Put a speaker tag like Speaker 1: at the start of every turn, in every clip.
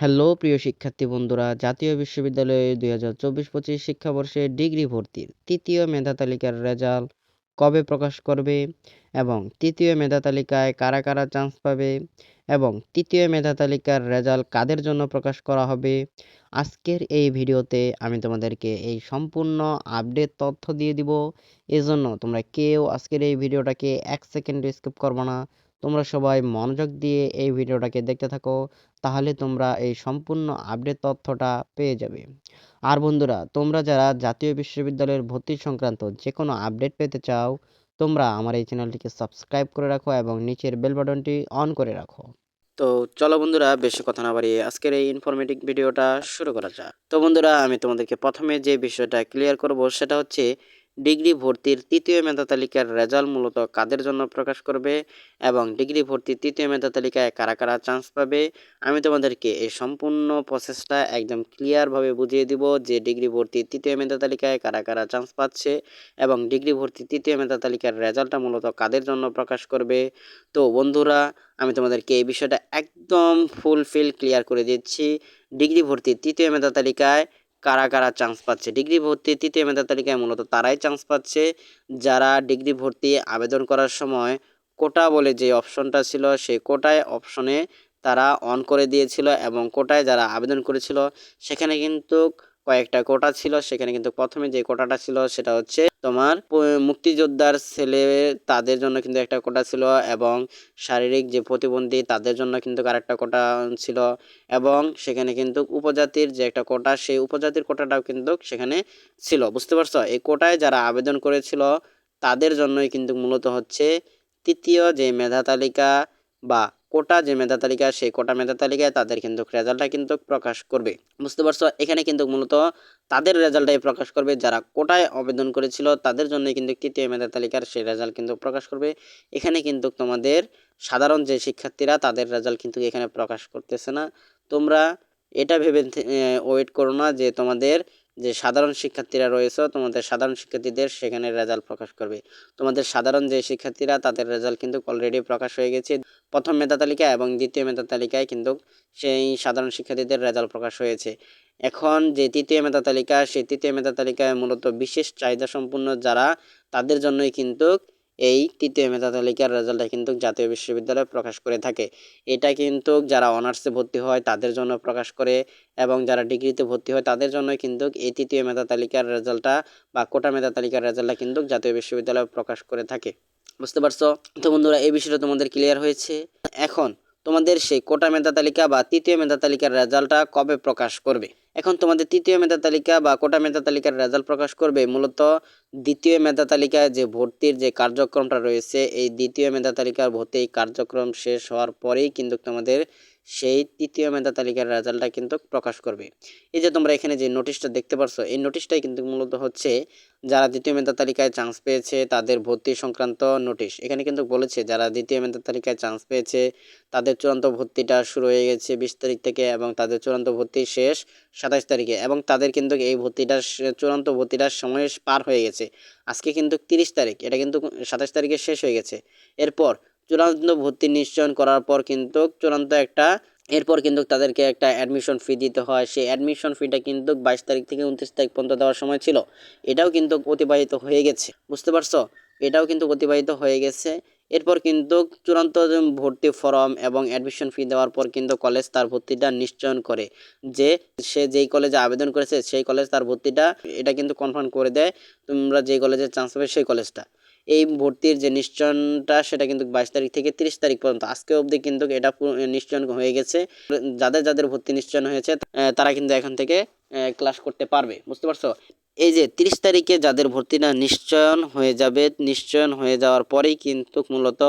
Speaker 1: Hello, প্রিয় শিক্ষার্থী বন্ধুরা, জাতীয় বিশ্ববিদ্যালয়ে দুই হাজার চব্বিশ পঁচিশ শিক্ষাবর্ষে ডিগ্রি ভর্তির তৃতীয় মেধা তালিকার রেজাল্ট কবে প্রকাশ করবে এবং তৃতীয় মেধা তালিকায় কারা কারা চান্স পাবে এবং তৃতীয় মেধা তালিকার রেজাল্ট কাদের জন্য প্রকাশ করা হবে? আজকের এই ভিডিওতে আমি তোমাদেরকে এই সম্পূর্ণ আপডেট তথ্য দিয়ে দিব। এজন্য তোমরা কেউ আজকের এই ভিডিওটাকে এক সেকেন্ড স্কিপ করব না। তোমরা সবাই মনোযোগ দিয়ে এই ভিডিওটাকে দেখতে থাকো, তাহলে তোমরা এই সম্পূর্ণ আপডেট তথ্যটা পেয়ে যাবে। আর বন্ধুরা, তোমরা যারা জাতীয় বিশ্ববিদ্যালয়ের ভর্তি সংক্রান্ত যে কোনো আপডেট পেতে চাও, তোমরা আমার এই চ্যানেলটিকে সাবস্ক্রাইব করে রাখো এবং নিচের বেল বাটনটি অন করে রাখো। তো চলো বন্ধুরা, বেশি কথা না বাড়িয়ে আজকের এই ইনফরমেটিভ ভিডিওটা শুরু করা যাক। তো বন্ধুরা, আমি তোমাদেরকে প্রথমে যে বিষয়টা ক্লিয়ার করব, সেটা হচ্ছে ডিগ্রি ভর্তির তৃতীয় মেধা তালিকার রেজাল্ট মূলত কাদের জন্য প্রকাশ করবে এবং ডিগ্রি ভর্তির তৃতীয় মেধা তালিকায় কারা কারা চান্স পাবে? আমি তোমাদেরকে এই সম্পূর্ণ প্রসেসটা একদম ক্লিয়ারভাবে বুঝিয়ে দিব যে ডিগ্রি ভর্তির তৃতীয় মেধা তালিকায় কারা কারা চান্স পাচ্ছে এবং ডিগ্রি ভর্তির তৃতীয় মেধা তালিকার রেজাল্টটা মূলত কাদের জন্য প্রকাশ করবে? তো বন্ধুরা, আমি তোমাদেরকে এই বিষয়টা একদম ফুলফিল ক্লিয়ার করে দিচ্ছি। ডিগ্রি ভর্তির তৃতীয় মেধা তালিকায় কারা কারা চান্স পাচ্ছে? ডিগ্রি ভর্তি তৃতীয় মেধা তালিকায় মূলত তারাই চান্স পাচ্ছে। যারা ডিগ্রি ভর্তি আবেদন করার সময় কোটা বলে যে অপশনটা ছিল, সেই কোটায় অপশনে তারা অন করে দিয়েছিল এবং কোটায় যারা আবেদন করেছিল, সেখানে কিন্তু কয়েকটা কোটা ছিল। সেখানে কিন্তু প্রথমে যে কোটাটা ছিল সেটা হচ্ছে তোমার মুক্তিযোদ্ধার ছেলে তাদের জন্য কিন্তু একটা কোটা ছিল এবং শারীরিক যে প্রতিবন্ধী তাদের জন্য কিন্তু আরেকটা কোটা ছিল এবং সেখানে কিন্তু উপজাতির যে একটা কোটা, সেই উপজাতির কোটাটাও কিন্তু সেখানে ছিল। বুঝতে পারছ? এই কোটায় যারা আবেদন করেছিল, তাদের জন্যই কিন্তু মূলত হচ্ছে তৃতীয় যে মেধা তালিকা বা কোটা যে মেধা তালিকা, সেই কোটা মেধা তালিকায় তাদের কিন্তু রেজাল্টটা কিন্তু প্রকাশ করবে। বুঝতে পারছ? এখানে কিন্তু মূলত তাদের রেজাল্টটাই প্রকাশ করবে। যারা কোটায় আবেদন করেছিল, তাদের জন্য কিন্তু তৃতীয় মেধা তালিকার সেই রেজাল্ট কিন্তু প্রকাশ করবে। এখানে কিন্তু তোমাদের সাধারণ যে শিক্ষার্থীরা, তাদের রেজাল্ট কিন্তু এখানে প্রকাশ করতেছে না। তোমরা এটা ভেবে ওয়েট করো না যে তোমাদের যে সাধারণ শিক্ষার্থীরা রয়েছে, তোমাদের সাধারণ শিক্ষার্থীদের সেখানে রেজাল্ট প্রকাশ করবে। তোমাদের সাধারণ যে শিক্ষার্থীরা, তাদের রেজাল্ট কিন্তু অলরেডি প্রকাশ হয়ে গেছে। প্রথম মেধা তালিকা এবং দ্বিতীয় মেধা তালিকায় কিন্তু সেই সাধারণ শিক্ষার্থীদের রেজাল্ট প্রকাশ হয়েছে। এখন যে তৃতীয় মেধা তালিকা, সেই তৃতীয় মেধা তালিকায় মূলত বিশেষ চাহিদা সম্পন্ন যারা, তাদের জন্যই কিন্তু এই তৃতীয় মেধা তালিকার রেজাল্টটা কিন্তু জাতীয় বিশ্ববিদ্যালয় প্রকাশ করে থাকে। এটা কিন্তু যারা অনার্সে ভর্তি হয় তাদের জন্য প্রকাশ করে এবং যারা ডিগ্রিতে ভর্তি হয় তাদের জন্য কিন্তু এই তৃতীয় মেধা তালিকার রেজাল্টটা বা কোটা মেধা তালিকার রেজাল্টটা কিন্তু জাতীয় বিশ্ববিদ্যালয় প্রকাশ করে থাকে। বুঝতে পারছ? তো বন্ধুরা, এই বিষয়টা তোমাদের ক্লিয়ার হয়েছে। এখন তোমাদের সেই কোটা মেধা তালিকা বা তৃতীয় মেধা তালিকার রেজাল্টটা কবে প্রকাশ করবে? এখন তোমাদের তৃতীয় মেধা তালিকা বা কোটা মেধা তালিকার রেজাল্ট প্রকাশ করবে মূলত দ্বিতীয় মেধা তালিকায় যে ভর্তির যে কার্যক্রমটা রয়েছে, এই দ্বিতীয় মেধা তালিকার ভর্তি কার্যক্রম শেষ হওয়ার পরেই কিন্তু তোমাদের সেই তৃতীয় মেধা তালিকার রেজাল্টটা কিন্তু প্রকাশ করবে। এই যে তোমরা এখানে যে নোটিশটা দেখতে পারছ, এই নোটিশটাই কিন্তু মূলত হচ্ছে যারা দ্বিতীয় মেধা তালিকায় চান্স পেয়েছে তাদের ভর্তি সংক্রান্ত নোটিশ এখানে কিন্তু বলেছে যারা দ্বিতীয় মেধা তালিকায় চান্স পেয়েছে তাদের চূড়ান্ত ভর্তিটা শুরু হয়ে গেছে বিশ তারিখ থেকে এবং তাদের চূড়ান্ত ভর্তি শেষ সাতাশ তারিখে এবং তাদের কিন্তু এই ভর্তিটা চূড়ান্ত ভর্তিটার সময় পার হয়ে গেছে। আজকে কিন্তু তিরিশ তারিখ, এটা কিন্তু সাতাশ তারিখে শেষ হয়ে গেছে। এরপর চূড়ান্ত ভর্তি নিশ্চয়ন করার পর কিন্তু চূড়ান্ত একটা, এরপর কিন্তু তাদেরকে একটা অ্যাডমিশন ফি দিতে হয়। সেই অ্যাডমিশন ফিটা কিন্তু বাইশ তারিখ থেকে উনত্রিশ তারিখ পর্যন্ত দেওয়ার সময় ছিল। এটাও কিন্তু অতিবাহিত হয়ে গেছে। বুঝতে পারছ? এটাও কিন্তু অতিবাহিত হয়ে গেছে। এরপর কিন্তু চূড়ান্ত ভর্তি ফর্ম এবং অ্যাডমিশন ফি দেওয়ার পর কিন্তু কলেজ তার ভর্তিটা নিশ্চয়ন করে। যে সে যেই কলেজে আবেদন করেছে, সেই কলেজ তার ভর্তিটা, এটা কিন্তু কনফার্ম করে দেয়। তোমরা যেই কলেজে চান্স পাবে, সেই কলেজটা এই ভর্তির যে নিশ্চয়নটা, সেটা কিন্তু বাইশ তারিখ থেকে তিরিশ তারিখ পর্যন্ত। আজকে অবধি কিন্তু এটা নিশ্চয়ন হয়ে গেছে। যাদের যাদের ভর্তি নিশ্চয়ন হয়েছে তারা কিন্তু এখন থেকে ক্লাস করতে পারবে। বুঝতে পারছ? এই যে তিরিশ তারিখে যাদের ভর্তি না, নিশ্চয়ন হয়ে যাবে, নিশ্চয়ন হয়ে যাওয়ার পরেই কিন্তু মূলত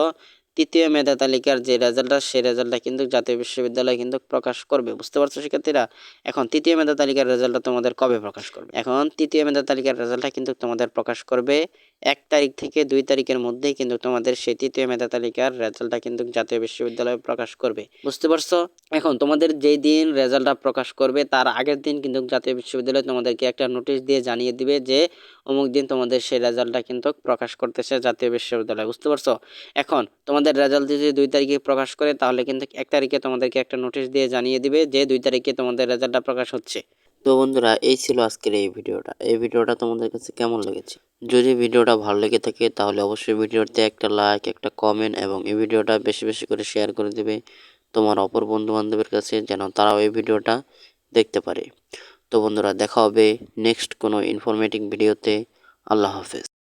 Speaker 1: তৃতীয় মেধা তালিকার যে রেজাল্টটা, সেই রেজাল্টটা কিন্তু জাতীয় বিশ্ববিদ্যালয় কিন্তু প্রকাশ করবে। বুঝতে পারছ শিক্ষার্থীরা? এখন তৃতীয় মেধা তালিকার রেজাল্টটা তোমাদের কবে প্রকাশ করবে? এখন তৃতীয় মেধা তালিকার রেজাল্টটা কিন্তু তোমাদের প্রকাশ করবে এক তারিখ থেকে দুই তারিখের মধ্যেই কিন্তু তোমাদের সেই তৃতীয় মেধা তালিকার রেজাল্টটা কিন্তু জাতীয় বিশ্ববিদ্যালয় প্রকাশ করবে। বুঝতে পারছ? এখন তোমাদের যেই দিন রেজাল্টটা প্রকাশ করবে, তার আগের দিন কিন্তু জাতীয় বিশ্ববিদ্যালয় তোমাদেরকে একটা নোটিশ দিয়ে জানিয়ে দিবে যে অমুক দিন তোমাদের সেই রেজাল্টটা কিন্তু প্রকাশ করতেছে জাতীয় বিশ্ববিদ্যালয়, বুঝতে পারছ? এখন তোমাদের রেজাল্ট যদি দুই তারিখে প্রকাশ করে, তাহলে কিন্তু এক তারিখে তোমাদেরকে একটা নোটিশ দিয়ে জানিয়ে দিবে যে দুই তারিখে তোমাদের রেজাল্টটা প্রকাশ হচ্ছে। তো বন্ধুরা, এই ছিল আজকের এই ভিডিওটা। এই ভিডিওটা তোমাদের কাছে কেমন লেগেছে? যদি ভিডিওটা ভালো লেগে থাকে, তাহলে অবশ্যই ভিডিওতে একটা লাইক, একটা কমেন্ট এবং এই ভিডিওটা বেশি বেশি করে শেয়ার করে দেবে তোমার অপর বন্ধু বান্ধবের কাছে, যেন তারাও এই ভিডিওটা দেখতে পারে। তো বন্ধুরা দেখা হবে নেক্সট কোনো ইনফরমেটিভ ভিডিওতে আল্লাহ হাফেজ।